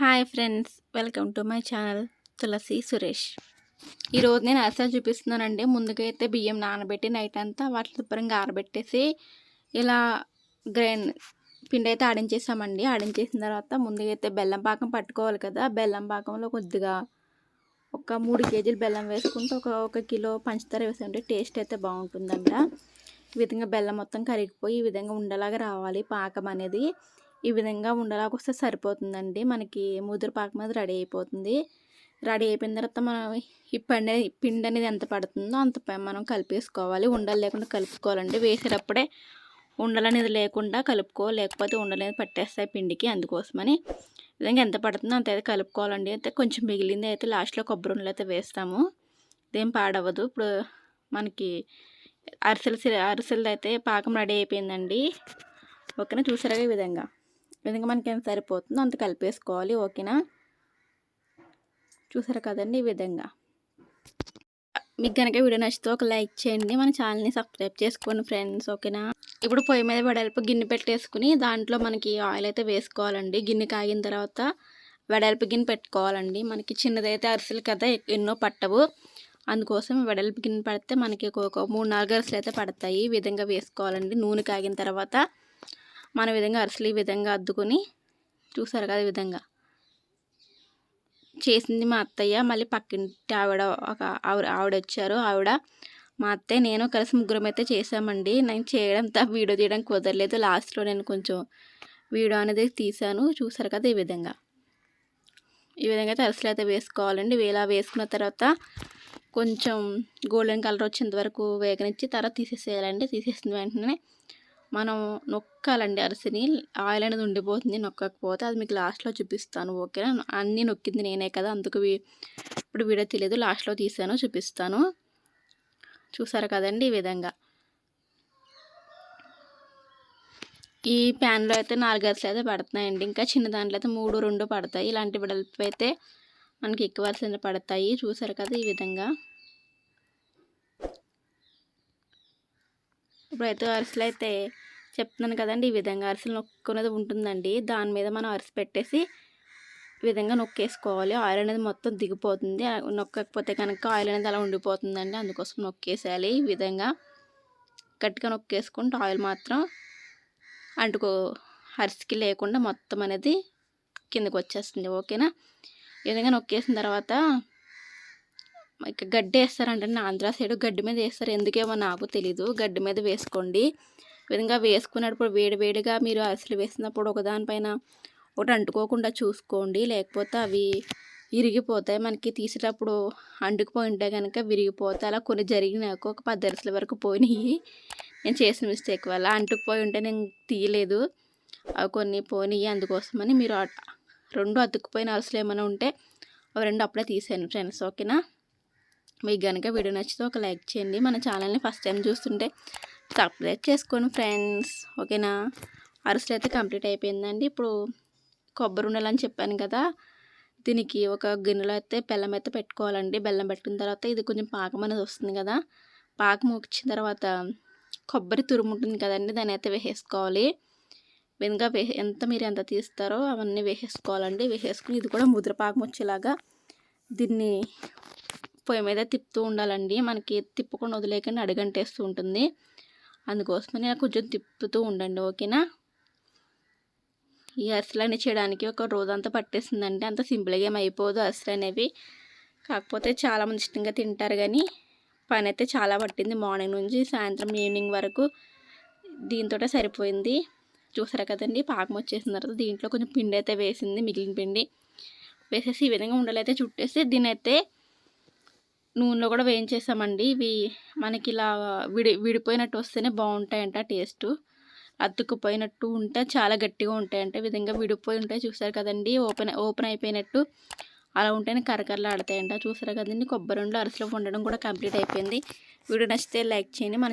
Hi friends welcome to my channel Tulasi Suresh. ఈరోజు నేను అరిసెలు చూపిస్తున్నానండి. ముందుగా అయితే బియ్యం నానబెట్టి నైట్ అంతా వాటిని శుభ్రంగా ఆరబెట్టేసి ఇలా గ్రైండ్ పిండి అయితే ఆడించేసామండి. ఆడించేసిన తర్వాత ముందుగా అయితే బెల్లం పాకం పట్టుకోవాలి కదా. బెల్లం పాకంలో కొద్దిగా ఒక మూడు కేజీలు బెల్లం వేసుకుంటే ఒక ఒక కిలో పంచదార వేసుకుంటే టేస్ట్ అయితే బాగుంటుందంట. ఈ విధంగా బెల్లం మొత్తం కరిగిపోయి ఈ విధంగా ఉండలాగా రావాలి పాకం అనేది. ఈ విధంగా ఉండలాగా వస్తే సరిపోతుందండి. మనకి ముదురు పాకం మీద రెడీ అయిపోతుంది. రెడీ అయిపోయిన తర్వాత మనం ఈ పండి పిండి అనేది ఎంత పడుతుందో అంత ప- మనం కలిపేసుకోవాలి. ఉండలు లేకుండా కలుపుకోవాలండి. వేసేటప్పుడే ఉండలు అనేది లేకుండా కలుపుకో లేకపోతే ఉండలు అనేది పట్టేస్తాయి పిండికి అందుకోసమని. విధంగా ఎంత పడుతుందో అంత అయితే కలుపుకోవాలండి. అయితే కొంచెం మిగిలింది అయితే లాస్ట్లో కొబ్బరి ఉండలు అయితే వేస్తాము. ఇదేం పాడవదు ఇప్పుడు మనకి అరిసెలు సి- అరిసెలు అయితే పాకం రెడీ అయిపోయిందండి. ఓకేనా? చూసారా ఈ విధంగా. విధంగా మనకి ఎంత సరిపోతుందో అంత కలిపేసుకోవాలి ఓకేనా? చూసారు కదండి ఈ విధంగా. మీకు కనుక వీడియో నచ్చితే ఒక లైక్ చేయండి మన ఛానల్ని సబ్స్క్రైబ్ చేసుకోండి ఫ్రెండ్స్ ఓకేనా? ఇప్పుడు పొయ్యి మీద వెడల్పు గిన్నె పెట్టేసుకుని దాంట్లో మనకి ఆయిల్ అయితే వేసుకోవాలండి. గిన్నె కాగిన తర్వాత వెడల్పు గిన్నె పెట్టుకోవాలండి. మనకి చిన్నదైతే అరిసెలు కదా ఎన్నో పట్టవు. అందుకోసం వెడల్పు గిన్నె పడితే మనకి ఒక- ఒక మూడు నాలుగు అరిసెలు అయితే పడతాయి. ఈ విధంగా వేసుకోవాలండి. నూనె కాగిన తర్వాత మన విధంగా అరిసెలు ఈ విధంగా అద్దుకొని చూసారు కదా ఈ విధంగా. చేసింది మా అత్తయ్య. మళ్ళీ పక్కింటి ఆవిడ ఒక ఆవిడ ఆవిడ వచ్చారు. ఆవిడ మా అత్తయ్య నేను కలిసి ముగ్గురం అయితే చేసామండి నేను చేయడం వీడియో తీయడం కుదరలేదు. లాస్ట్లో నేను కొంచెం వీడియో అనేది తీసాను చూసారు కదా ఈ విధంగా. ఈ విధంగా అయితే అరిసెలు అయితే వేసుకోవాలండి. ఇలా వేసుకున్న తర్వాత కొంచెం గోల్డెన్ కలర్ వచ్చేంత వరకు వేగనిచ్చి తర్వాత తీసేసేయాలండి. తీసేసిన వెంటనే మనం నొక్కాలండి అరిసెని ఆయిల్ అనేది ఉండిపోతుంది నొక్కకపోతే అది మీకు లాస్ట్లో చూపిస్తాను ఓకేనా? అన్నీ నొక్కింది నేనే కదా అందుకు ఇప్పుడు వీడియో తెలియదు లాస్ట్లో తీసాను చూపిస్తాను. చూసారు కదండి ఈ విధంగా. ఈ ప్యాన్లో అయితే నాలుగు అరిసెలు అయితే పడుతున్నాయండి. ఇంకా చిన్న దాంట్లో అయితే మూడు రెండు పడతాయి. ఇలాంటి వెడల్పు అయితే మనకి ఎక్కువ అరిసెలు పడతాయి. చూసారు కదా ఈ విధంగా. ఇప్పుడైతే అరిసెలు అయితే చెప్తున్నాను కదండి ఈ విధంగా అరిసెలు నొక్కునేది ఉంటుందండి. దాని మీద మనం అరిసె పెట్టేసి విధంగా నొక్కేసుకోవాలి. ఆయిల్ అనేది మొత్తం దిగిపోతుంది. నొక్కకపోతే కనుక ఆయిల్ అనేది అలా ఉండిపోతుందండి. అందుకోసం నొక్కేసేయాలి ఈ విధంగా. గట్టిగా నొక్కేసుకుంటే ఆయిల్ మాత్రం అంటుకో అరిసికి లేకుండా మొత్తం అనేది కిందకు వచ్చేస్తుంది. ఓకేనా? ఈ విధంగా నొక్కేసిన తర్వాత ఇక గడ్డి వేస్తారంటే ఆంధ్ర సైడ్ గడ్డి మీద వేస్తారు. ఎందుకేమో నాకు తెలీదు. గడ్డి మీద వేసుకోండి. విధంగా వేసుకున్నప్పుడు వేడి వేడిగా మీరు అరిసెలు వేసినప్పుడు ఒకదానిపైన ఒకటి అంటుకోకుండా చూసుకోండి. లేకపోతే అవి విరిగిపోతాయి. మనకి తీసేటప్పుడు అంటుకుపోయి ఉంటే కనుక విరిగిపోతాయి. అలా కొన్ని జరిగినాక ఒక పది అరిసెల వరకు పోయినాయి. నేను చేసిన మిస్టేక్ వల్ల అంటుకుపోయి ఉంటే నేను తీయలేదు. అవి కొన్ని పోయినాయి అందుకోసమని మీరు రెండు అతుక్కుపోయిన అరిసెలు ఏమైనా ఉంటే అవి రెండు అప్పుడే తీసాను ఫ్రెండ్స్. ఓకేనా? మీకు కనుక వీడియో నచ్చితే ఒక లైక్ చేయండి. మన ఛానల్ని ఫస్ట్ టైం చూస్తుంటే సబ్స్క్రైబ్ చేసుకోండి ఫ్రెండ్స్. ఓకేనా? అరిసెలు అయితే కంప్లీట్ అయిపోయిందండి. ఇప్పుడు కొబ్బరి ఉండాలని చెప్పాను కదా దీనికి ఒక గిన్నెలో అయితే బెల్లం అయితే పెట్టుకోవాలండి. బెల్లం పెట్టిన తర్వాత ఇది కొంచెం పాకం అనేది వస్తుంది కదా పాకం వచ్చిన తర్వాత కొబ్బరి తురుము ఉంటుంది కదండి దాన్ని అయితే వేసేసుకోవాలి. వెనుక వే ఎంత మీరు ఎంత తీస్తారో అవన్నీ వేసేసుకోవాలండి. వేసేసుకుని ఇది కూడా ముద్ర పాకం వచ్చేలాగా దీన్ని పొయ్యి మీద తిప్పుతూ ఉండాలండి. మనకి తిప్పకుండా వదిలేకుండా అడుగంటేస్తూ ఉంటుంది. అందుకోసమని కొంచెం తిప్పుతూ ఉండండి ఓకేనా? ఈ అరిసెలు అనేవి చేయడానికి ఒక రోజంతా పట్టేసిందండి. అంత సింపుల్గా ఏమైపోదు అయిపోదు అరిసెలు అనేవి. కాకపోతే చాలామంది ఇష్టంగా తింటారు కానీ పని అయితే చాలా పట్టింది. మార్నింగ్ నుంచి సాయంత్రం ఈవినింగ్ వరకు దీంతో సరిపోయింది. చూసారు కదండి? పాకం వచ్చేసిన తర్వాత దీంట్లో కొంచెం పిండి అయితే వేసింది మిగిలిన పిండి వేసేసి ఈ విధంగా ఉండలైతే చుట్టేసి దీని అయితే నూనెలో కూడా వేయించేసామండి. ఇవి మనకి ఇలా విడి విడిపోయినట్టు వస్తేనే బాగుంటాయంట టేస్ట్. అతుక్కుపోయినట్టు ఉంటే చాలా గట్టిగా ఉంటాయంట. ఈ విధంగా విడిపోయి ఉంటాయి చూసారు కదండి ఓపెన్ ఓపెన్ అయిపోయినట్టు అలా ఉంటేనే కరకరలాడతాయంట. చూసారు కదండి కొబ్బరి రెండు అరసలో వండడం కూడా కంప్లీట్ అయిపోయింది. వీడియో నచ్చితే లైక్ చేయండి మన